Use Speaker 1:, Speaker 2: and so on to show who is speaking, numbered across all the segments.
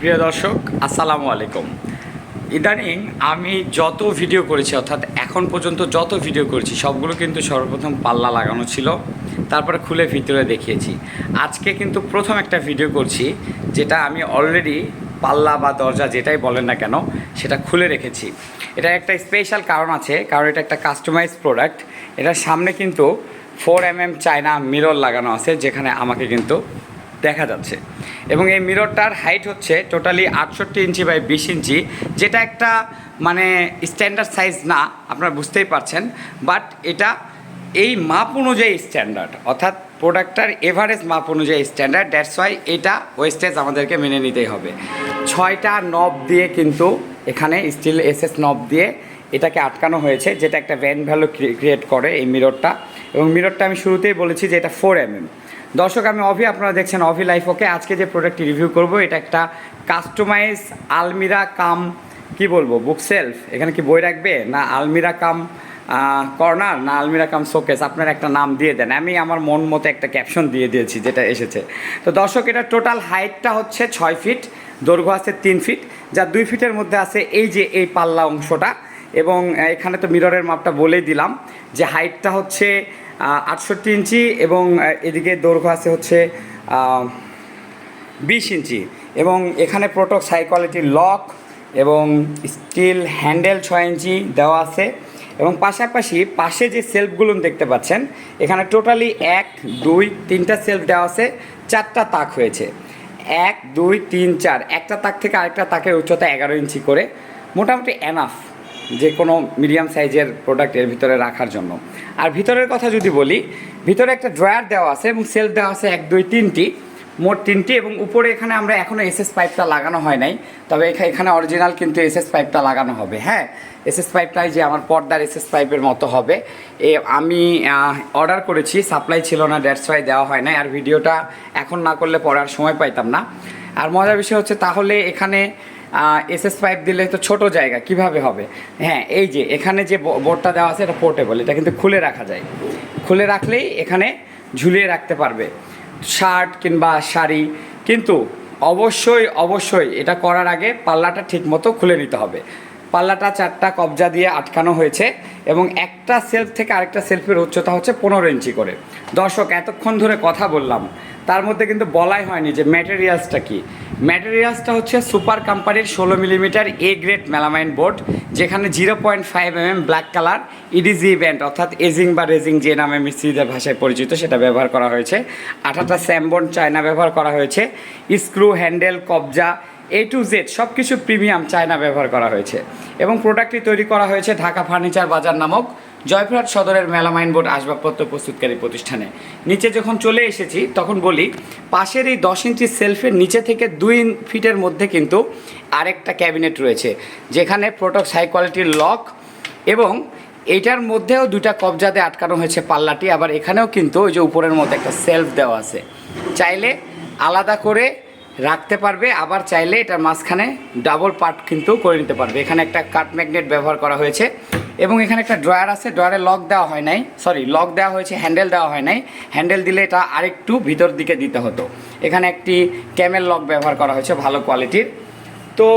Speaker 1: প্রিয় দর্শক, আসসালামু আলাইকুম। ইদানিং আমি যত ভিডিও করেছি, অর্থাৎ এখন পর্যন্ত যত ভিডিও করেছি, সবগুলো কিন্তু সর্বপ্রথম পাল্লা লাগানো ছিল, তারপরে খুলে ভিতরে দেখিয়েছি। আজকে কিন্তু প্রথম একটা ভিডিও করছি, যেটা আমি অলরেডি পাল্লা বা দরজা যেটাই বলেন না কেন, সেটা খুলে রেখেছি। এটা একটা স্পেশাল কারণ আছে, কারণ এটা একটা কাস্টমাইজ প্রোডাক্ট এটার সামনে কিন্তু four M M China mirror লাগানো আছে, যেখানে আমাকে কিন্তু দেখা যাচ্ছে। এবং এই মিররটার হাইট হচ্ছে টোটালি আটষট্টি ইঞ্চি বাই বিশ ইঞ্চি, যেটা একটা মানে স্ট্যান্ডার্ড সাইজ না, আপনারা বুঝতেই পারছেন। বাট এটা এই মাপ অনুযায়ী স্ট্যান্ডার্ড অর্থাৎ প্রোডাক্টটার এভারেজ মাপ অনুযায়ী স্ট্যান্ডার্ড দ্যাটস ওয়াই এটা ওয়েস্টেজ আমাদেরকে মেনে নিতেই হবে। ছয়টা নব দিয়ে কিন্তু এখানে স্টিল এসএস নব দিয়ে এটাকে আটকানো হয়েছে, যেটা একটা ভ্যান ভ্যালু ক্রিয়েট করে এই মিররটা এবং মিররটা আমি শুরুতেই বলেছি যে এটা ফোর এম দর্শক, আমি অভি আপনারা দেখছেন অভি লাইফ, ওকে? আজকে যে প্রোডাক্টটি রিভিউ করব, এটা একটা কাস্টমাইজ আলমিরা কাম, কি বলব বুক সেলফ এখানে কি বই রাখবে? না আলমিরা কাম কর্নার? না আলমিরা কাম শোকেস আপনার একটা নাম দিয়ে দেন। আমি আমার মন মতো একটা ক্যাপশন দিয়ে দিয়েছি, যেটা এসেছে। তো দর্শক, এটা টোটাল হাইটটা হচ্ছে ছয় ফিট দৈর্ঘ্য আছে তিন ফিট যা দুই ফিটের মধ্যে আছে এই যে এই পাল্লা অংশটা। এবং এখানে তো মিররের মাপটা বলেই দিলাম যে হাইটটা হচ্ছে আটষট্টি ইঞ্চি এবং এদিকে দৈর্ঘ্য আছে হচ্ছে বিশ ইঞ্চি এবং এখানে প্রোটক হাই কোয়ালিটির লক এবং স্টিল হ্যান্ডেল ছয় ইঞ্চি দেওয়া আছে এবং পাশাপাশি পাশে যে সেলফগুলো দেখতে পাচ্ছেন, এখানে টোটালি এক, দুই, তিনটা সেলফ দেওয়া আছে, চারটা তাক হয়েছে। এক, দুই, তিন, চার, একটা তাক থেকে আরেকটা তাকের উচ্চতা এগারো ইঞ্চি করে, মোটামুটি এনাফ যে কোনো মিডিয়াম সাইজের প্রোডাক্টের ভিতরে রাখার জন্য। আর ভিতরের কথা যদি বলি, ভিতরে একটা ড্রয়ার দেওয়া আছে এবং সেলফ দেওয়া আছে এক, দুই, তিনটি, মোট তিনটি এবং উপরে এখানে আমরা এখনও এসএস পাইপটা লাগানো হয় নাই, তবে এখা- এখানে অরিজিনাল কিন্তু এসএস পাইপটা লাগানো হবে। হ্যাঁ এসএস পাইপটাই যে আমার পর্দার এসএস পাইপের মতো হবে। এ, আমি অর্ডার করেছি সাপ্লাই ছিল না দ্যাটস ওয়াই দেওয়া হয় নাই। আর ভিডিওটা এখন না করলে পড়ার সময় পাইতাম না। আর মজার বিষয় হচ্ছে তাহলে এখানে এসএস পাইপ দিলে তো ছোট জায়গা, কীভাবে হবে? হ্যাঁ এই যে, এখানে যে বোর্ডটা দেওয়া আছে, এটা পোর্টেবল এটা কিন্তু খুলে রাখা যায়। খুলে রাখলেই এখানে ঝুলিয়ে রাখতে পারবে। শার্ট কিংবা শাড়ি, কিন্তু অবশ্যই অবশ্যই এটা করার আগে পাল্লাটা ঠিকমতো খুলে নিতে হবে। পাল্লাটা চারটা কবজা দিয়ে আটকানো হয়েছে এবং একটা সেলফ থেকে আরেকটা সেলফের উচ্চতা হচ্ছে পনেরো ইঞ্চি করে। দর্শক, এতক্ষণ ধরে কথা বললাম। তার মধ্যে কিন্তু বলাই হয়নি যে ম্যাটেরিয়ালসটা কি। ম্যাটেরিয়ালসটা হচ্ছে সুপার কোম্পানির ষোলো millimetre A grade melamine board যেখানে zero point five M M black colour edge event অর্থাৎ এজিং বা রেজিং যে নামে মিস্ত্রিদের ভাষায় পরিচিত সেটা ব্যবহার করা হয়েছে। আঠাটা স্যামবন চায়না ব্যবহার করা হয়েছে। স্ক্রু হ্যান্ডেল কবজা এ টু জেড সব কিছু প্রিমিয়াম চায়না ব্যবহার করা হয়েছে। এবং প্রোডাক্টটি তৈরি করা হয়েছে ঢাকা ফার্নিচার বাজার নামক জয়পুরহাট সদরের মেলামাইন বোর্ড আসবাবপত্র প্রস্তুতকারী প্রতিষ্ঠানে। নিচে যখন চলে এসেছি, তখন বলি, পাশের এই দশ ইঞ্চি সেলফের নিচে থেকে দুই ফিটের মধ্যে কিন্তু আরেকটা ক্যাবিনেট রয়েছে, যেখানে প্রোডাক্ট হাই কোয়ালিটির লক এবং এইটার মধ্যেও দুটা কবজাতে আটকানো হয়েছে পাল্লাটি। আবার এখানেও কিন্তু ওই যে উপরের মধ্যে একটা সেলফ দেওয়া আছে। চাইলে আলাদা করে রাখতে পারবে, আবার চাইলে এটার মাঝখানে ডাবল পার্ট কিন্তু করে নিতে পারবে। এখানে একটা কাট ম্যাগনেট ব্যবহার করা হয়েছে এবং এখানে একটা ড্রয়ার আছে ড্রয়ারে লক দেওয়া হয় নাই সরি লক দেওয়া হয়েছে হ্যান্ডেল দেওয়া হয় নাই। হ্যান্ডেল দিলে এটা আরেকটু ভিতর দিকে দিতে হতো। এখানে একটি ক্যামেল লক ব্যবহার করা হয়েছে ভালো কোয়ালিটির তো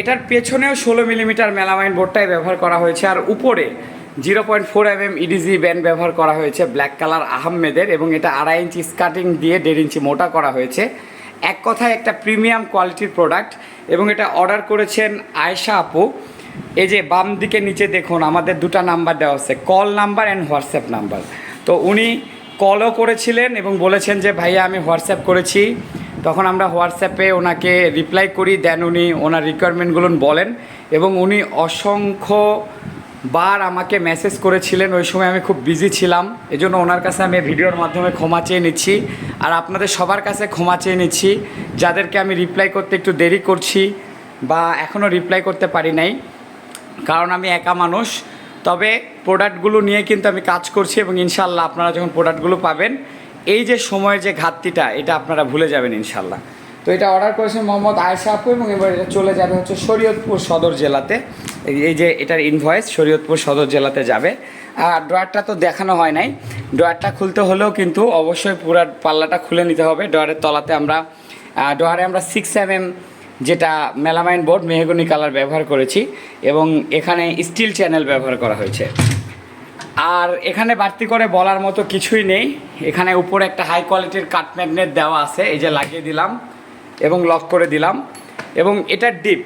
Speaker 1: এটার পেছনেও ষোলো মিলিমিটার মেলামাইন বোর্ডটাই ব্যবহার করা হয়েছে, আর উপরে zero point four M M edge band ব্যবহার করা হয়েছে ব্ল্যাক কালার আহমেদের, এবং এটা আড়াই ইঞ্চি স্কাটিং দিয়ে দেড় ইঞ্চি মোটা করা হয়েছে। এক কথায় একটা প্রিমিয়াম কোয়ালিটির প্রোডাক্ট এবং এটা অর্ডার করেছেন আয়েশা আপু। এই যে বাম দিকে নিচে দেখুন, আমাদের দুটো নাম্বার দেওয়া আছে call number and WhatsApp number তো উনি কলও করেছিলেন এবং বলেছেন যে, ভাইয়া, আমি হোয়াটসঅ্যাপ করেছি। তখন আমরা হোয়াটসঅ্যাপে ওনাকে রিপ্লাই করি, দেন উনি ওনার রিকোয়ারমেন্টগুলো বলেন এবং উনি অসংখ্য বার আমাকে মেসেজ করেছিলেন, ওই সময় আমি খুব বিজি ছিলাম, এজন্য ওনার কাছে আমি ভিডিওর মাধ্যমে ক্ষমা চেয়ে নিচ্ছি। আর আপনাদের সবার কাছে ক্ষমা চেয়ে নিচ্ছি, যাদেরকে আমি রিপ্লাই করতে একটু দেরি করছি বা এখনও রিপ্লাই করতে পারি নাই, কারণ আমি একা মানুষ। তবে প্রোডাক্টগুলো নিয়ে কিন্তু আমি কাজ করছি এবং ইনশাল্লাহ আপনারা যখন প্রোডাক্টগুলো পাবেন, এই যে সময়ের যে ঘাটতিটা, এটা আপনারা ভুলে যাবেন ইনশাল্লাহ তো এটা অর্ডার করেছেন মোহাম্মদ আয়েশা আপু এবং এবার এটা চলে যাবে হচ্ছে শরীয়তপুর সদর জেলাতে। এই- যে এটার ইনভয়েস শরীয়তপুর সদর জেলাতে যাবে। আর ড্রয়ারটা তো দেখানো হয় নাই। ড্রয়ারটা খুলতে হলেও কিন্তু অবশ্যই পুরো পাল্লাটা খুলে নিতে হবে। ড্রয়ারের তলাতে আমরা ড্রয়ারে আমরা সিক্স এম এম যেটা মেলামাইন বোর্ড, মেহগনি কালার ব্যবহার করেছি এবং এখানে স্টিল চ্যানেল ব্যবহার করা হয়েছে। আর এখানে বাড়তি করে বলার মতো কিছুই নেই। এখানে উপরে একটা হাই কোয়ালিটির কাট ম্যাগনেট দেওয়া আছে। এই যে লাগিয়ে দিলাম এবং লক করে দিলাম। এবং এটার ডিপ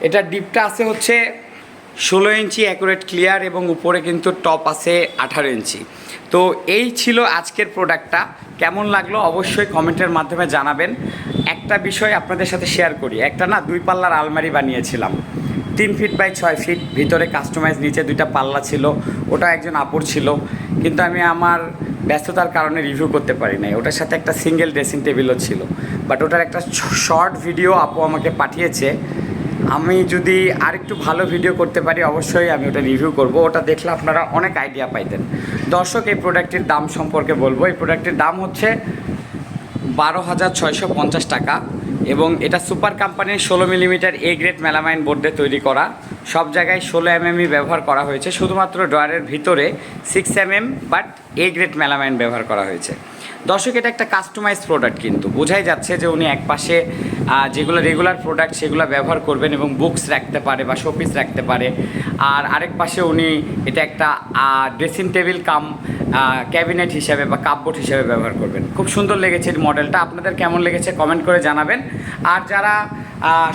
Speaker 1: এটার ডিপটা আছে হচ্ছে ষোলো ইঞ্চি অ্যাকুরেট ক্লিয়ার এবং উপরে কিন্তু টপ আছে আঠারো ইঞ্চি। তো এই ছিল আজকের প্রোডাক্টটা কেমন লাগল অবশ্যই কমেন্টের মাধ্যমে জানাবেন। একটা বিষয় আপনাদের সাথে শেয়ার করি। একটা না, দুই পাল্লার আলমারি বানিয়েছিলাম। তিন ফিট বাই ছয় ফিট ভিতরে কাস্টমাইজ নিচে দুইটা পাল্লা ছিল। ওটা একজন আপুর ছিল। কিন্তু আমি আমার ব্যস্ততার কারণে রিভিউ করতে পারি নাই। ওটার সাথে একটা সিঙ্গেল ড্রেসিং টেবিলও ছিল। বাট ওটার একটা শর্ট ভিডিও আপু আমাকে পাঠিয়েছে। আমি যদি আরেকটু ভালো ভিডিও করতে পারি, অবশ্যই আমি ওটা রিভিউ করব। ওটা দেখলে আপনারা অনেক আইডিয়া পাইতেন। দর্শক, এই প্রোডাক্টটির দাম সম্পর্কে বলব। এই প্রোডাক্টের দাম হচ্ছে বারো হাজার ছয়শো পঞ্চাশ টাকা এবং এটা সুপার কোম্পানির ষোলো মিলিমিটার এ গ্রেড মেলামাইন বোর্ডে তৈরি করা। সব জায়গায় ষোলো এমএমই ব্যবহার করা হয়েছে। শুধুমাত্র ড্রয়ারের ভিতরে six MM but A grade melamine ব্যবহার করা হয়েছে। দর্শক, এটা একটা কাস্টমাইজ প্রোডাক্ট কিন্তু। বোঝাই যাচ্ছে যে উনি এক পাশে যেগুলো রেগুলার প্রোডাক্ট সেগুলো ব্যবহার করবেন এবং বুকস রাখতে পারে বা শোপিস রাখতে পারে। আর আরেক পাশে উনি এটা একটা ড্রেসিং টেবিল কাম ক্যাবিনেট হিসাবে বা কাপবোর্ড হিসাবে ব্যবহার করবেন। খুব সুন্দর লেগেছে মডেলটা আপনাদের কেমন লেগেছে কমেন্ট করে জানাবেন। আর যারা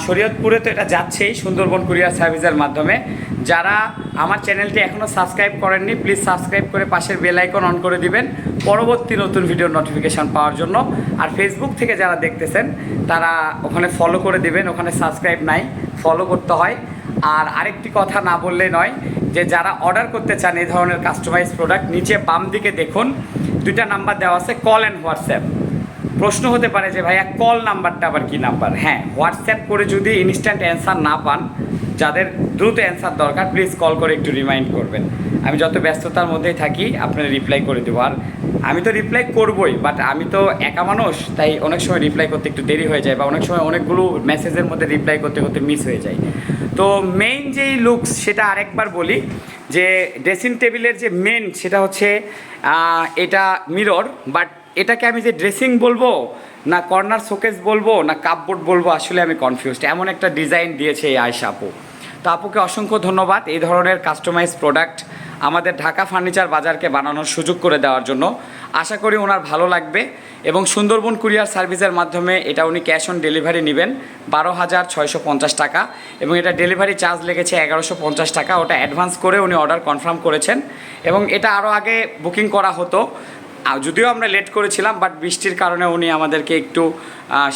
Speaker 1: শরীয়তপুরে তো এটা যাচ্ছেই সুন্দরবন কুরিয়ার সার্ভিসের মাধ্যমে। যারা আমার চ্যানেলটি এখনও সাবস্ক্রাইব করেননি প্লিজ সাবস্ক্রাইব করে পাশের বেল আইকন অন করে দিবেন পরবর্তী নতুন ভিডিওর নোটিফিকেশান পাওয়ার জন্য। আর ফেসবুক থেকে যারা দেখতেছেন, তারা ওখানে ফলো করে দিবেন, ওখানে সাবস্ক্রাইব নাই ফলো করতে হয়। আর আরেকটি কথা না বললে নয়, যে যারা অর্ডার করতে চান এই ধরনের কাস্টমাইজ প্রোডাক্ট নিচে বাম দিকে দেখুন, দুইটা নাম্বার দেওয়া আছে কল অ্যান্ড হোয়াটসঅ্যাপ প্রশ্ন হতে পারে যে ভাইয়া কল নাম্বারটা আবার কি নাম্বার? হ্যাঁ হোয়াটসঅ্যাপ করে যদি ইনস্ট্যান্ট অ্যান্সার না পান, যাদের দ্রুত অ্যান্সার দরকার প্লিজ কল করে একটু রিমাইন্ড করবেন। আমি যত ব্যস্ততার মধ্যেই থাকি, আপনার রিপ্লাই করে দেবো। আর আমি তো রিপ্লাই করবই বাট আমি তো একা মানুষ, তাই অনেক সময় রিপ্লাই করতে একটু দেরি হয়ে যায় বা অনেক সময় অনেকগুলো মেসেজের মধ্যে রিপ্লাই করতে করতে মিস হয়ে যায়। তো মেইন যেই লুকস সেটা আরেকবার বলি, যে ড্রেসিং টেবিলের যে মেন সেটা হচ্ছে এটা মিরর বাট এটাকে আমি যে ড্রেসিং বলব, না কর্নার শোকেস বলব, না কাপবোর্ড বলব, আসলে আমি কনফিউজড এমন একটা ডিজাইন দিয়েছে এই আয়সা আপু। তো আপুকে অসংখ্য ধন্যবাদ এই ধরনের কাস্টমাইজ প্রোডাক্ট আমাদের ঢাকা ফার্নিচার বাজারকে বানানোর সুযোগ করে দেওয়ার জন্য। আশা করি ওনার ভালো লাগবে এবং সুন্দরবন কুরিয়ার সার্ভিসের মাধ্যমে এটা উনি ক্যাশ অন ডেলিভারি নেবেন বারো হাজার ছয়শো পঞ্চাশ টাকা এবং এটা ডেলিভারি চার্জ লেগেছে এগারোশো পঞ্চাশ টাকা। ওটা অ্যাডভান্স করে উনি অর্ডার কনফার্ম করেছেন এবং এটা আরও আগে বুকিং করা হতো। যদিও আমরা লেট করেছিলাম বাট বৃষ্টির কারণে উনি আমাদেরকে একটু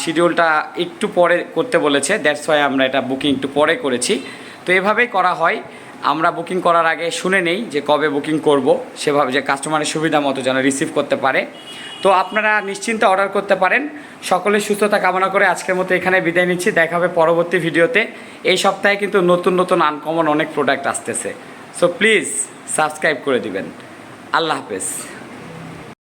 Speaker 1: শিডিউলটা একটু পরে করতে বলেছে। দ্যাটস ওয়াই আমরা এটা বুকিং একটু পরে করেছি। তো এভাবেই করা হয়। আমরা বুকিং করার আগে শুনে নেই যে কবে বুকিং করব। সেভাবে যে কাস্টমারের সুবিধা মতো যেন রিসিভ করতে পারে। তো আপনারা নিশ্চিন্তে অর্ডার করতে পারেন। সকলের সুস্থতা কামনা করে আজকের মতো এখানে বিদায় নিচ্ছি। দেখা হবে পরবর্তী ভিডিওতে। এই সপ্তাহে কিন্তু নতুন নতুন আনকমন অনেক প্রোডাক্ট আসতেছে। সো প্লিজ সাবস্ক্রাইব করে দিবেন। আল্লাহ হাফেজ।